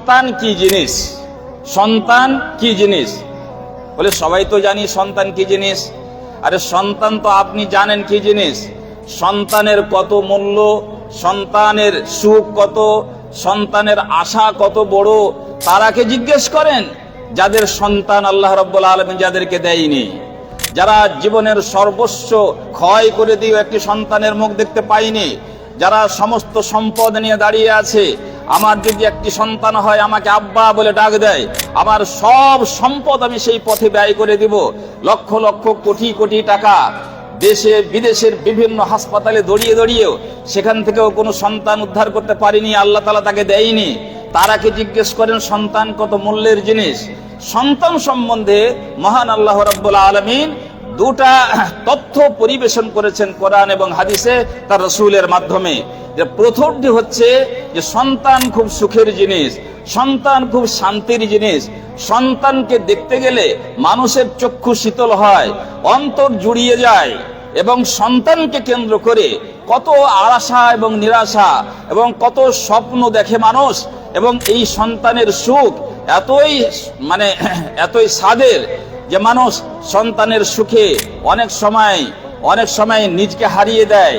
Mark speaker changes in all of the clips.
Speaker 1: সন্তান কি জিনিস? সন্তান কি জিনিস? বলে সবাই তো জানি সন্তান কি জিনিস। আরে সন্তান তো আপনি জানেন কি জিনিস? সন্তানের কত মূল্য, সন্তানের সুখ কত, সন্তানের আশা কত বড় তারাকে জিজ্ঞেস করেন? যাদের সন্তান আল্লাহ রব্বুল আলমিন যাদেরকে দেয়নি। যারা জীবনের সর্বস্ব ক্ষয় করে দিয়ে একটি সন্তানের মুখ দেখতে পায়নি, যারা সমস্ত সম্পদ নিয়ে দাঁড়িয়ে আছে আমার যদি একটি সন্তান হয়, আমাকে আব্বা বলে ডাক দেয়, আমার সব সম্পদ আমি সেই পথে ব্যয় করে দিব। লক্ষ লক্ষ কোটি কোটি টাকা দেশে, বিদেশের বিভিন্ন হাসপাতালে দড়িয়ে দড়িয়েও সেখান থেকেও কোনো সন্তান উদ্ধার করতে পারিনি, আল্লাহ তালা তাকে দেয়নি। তারাকে জিজ্ঞেস করেন, সন্তান কত মূল্যের জিনিস? সন্তান সম্বন্ধে মহান আল্লাহ রব্বুল আলমিন দুটা তথ্য পরিবেশন করেছেন কোরআন এবং হাদিসে তার রসুলের মাধ্যমে। যে প্রথমটি হচ্ছে যে সন্তান খুব সুখের জিনিস, সন্তান খুব শান্তির জিনিস। সন্তানকে দেখতে গেলে মানুষের চক্ষু শীতল হয়, অন্তর জুড়িয়ে যায় এবং সন্তানকে কেন্দ্র করে কত আশা এবং নিরাশা এবং কত স্বপ্ন দেখে মানুষ এবং এই সন্তানের সুখ এতই মানে এতই সাদের যে মানুষ সন্তানের সুখে অনেক সময় অনেক সময় নিজকে হারিয়ে দেয়।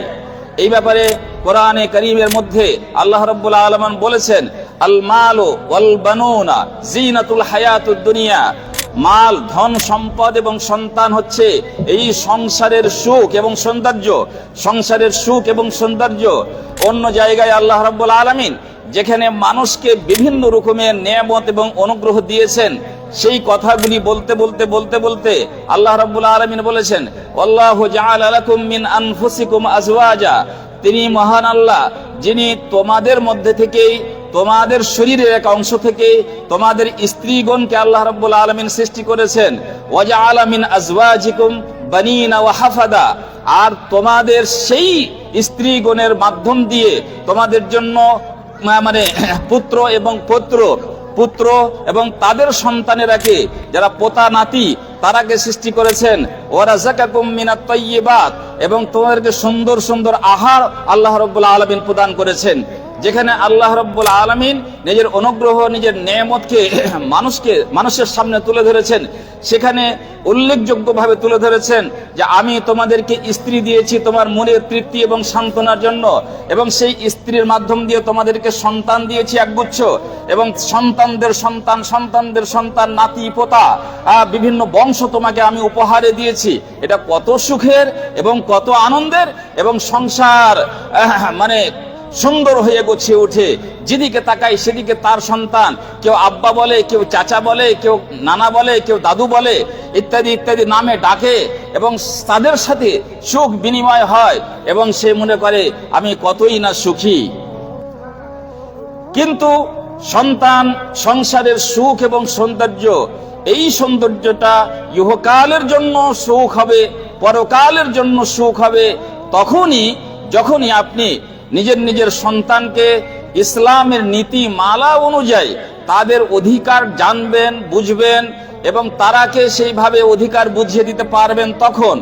Speaker 1: এই ব্যাপারে কোরআনে করিমের মধ্যে আল্লাহ রব্বুল আলমান বলেছেন, আল মালো ওয়াল বানুনা জিনাতুল হায়াতুদ দুনিয়া। মাল, ধন, সম্পদ এবং সন্তান হচ্ছে এই সংসারের সুখ এবং সৌন্দর্য, সংসারের সুখ এবং সৌন্দর্য। অন্য জায়গায় আল্লাহ রব্বুল আলমিন যেখানে মানুষকে বিভিন্ন রকমের নিয়ামত এবং অনুগ্রহ দিয়েছেন সেই কথাগুলি বলতে বলতে বলতে বলতে আল্লাহ রাব্বুল আলামিন বলেছেন, আল্লাহু জাআলা লাকুম মিন আনফুসিকুম আজওয়াজা। তিনি মহান আল্লাহ, যিনি তোমাদের মধ্যে থেকেই, তোমাদের শরীরের এক অংশ থেকে তোমাদের স্ত্রীগণকে আল্লাহ রাব্বুল আলামিন সৃষ্টি করেছেন, ওয়াজআলা মিন আজওয়াজিকুম বানিনা ওয়া হাফাদা। আর তোমাদের সেই স্ত্রীগণের মাধ্যম দিয়ে তোমাদের জন্য মানে পুত্র এবং পৌত্র পুত্র এবং তাদের সন্তানেরাকে যারা পোতা নাতি, তারাকে সৃষ্টি করেছেন। ওরা জাকাকুম এবং তোমাদেরকে সুন্দর সুন্দর আহার আল্লাহ রব আলমিন প্রদান করেছেন। যেখানে আল্লাহ রব্বুল আলমিন নিজের অনুগ্রহ, নিজের নেয়ামতকে মানুষকে, মানুষের সামনে তুলে ধরেছেন। সেখানে উল্লেখযোগ্যভাবে তুলে ধরেছেন যে আমি তোমাদেরকে স্ত্রী দিয়েছি তোমার মনের তৃপ্তি এবং সান্ত্বনার জন্য এবং সেই স্ত্রীর মাধ্যম দিয়ে তোমাদেরকে সন্তান দিয়েছি একগুচ্ছ এবং সন্তানদের সন্তান সন্তানদের সন্তান, নাতি, পোতা বিভিন্ন বংশ তোমাকে আমি উপহারে দিয়েছি। এটা কত সুখের এবং কত আনন্দের এবং সংসার মানে সুন্দর হয়ে গুছিয়ে উঠে, যেদিকে তাকাই সেদিকে তার সন্তান। কেউ আব্বা বলে, কেউ চাচা বলে, কেউ নানা বলে, কেউ দাদু বলে, ইত্যাদি ইত্যাদি নামে ডাকে এবং তাদের সাথে সুখ বিনিময় হয় এবং সে মনে করে, আমি কতই না সুখী। কিন্তু সন্তান সংসারের সুখ এবং সৌন্দর্য, এই সৌন্দর্যটা ইহকালের জন্য সুখ হবে, পরকালের জন্য সুখ হবে। তখনই, যখনই আপনি নিজের নিজের সন্তানকে ইসলামের নীতি মালা অনুযায়ী তাদের অধিকার জানবেন, বুঝবেন এবং তারাকে সেইভাবে অধিকার বুঝিয়ে দিতে পারবেন তখন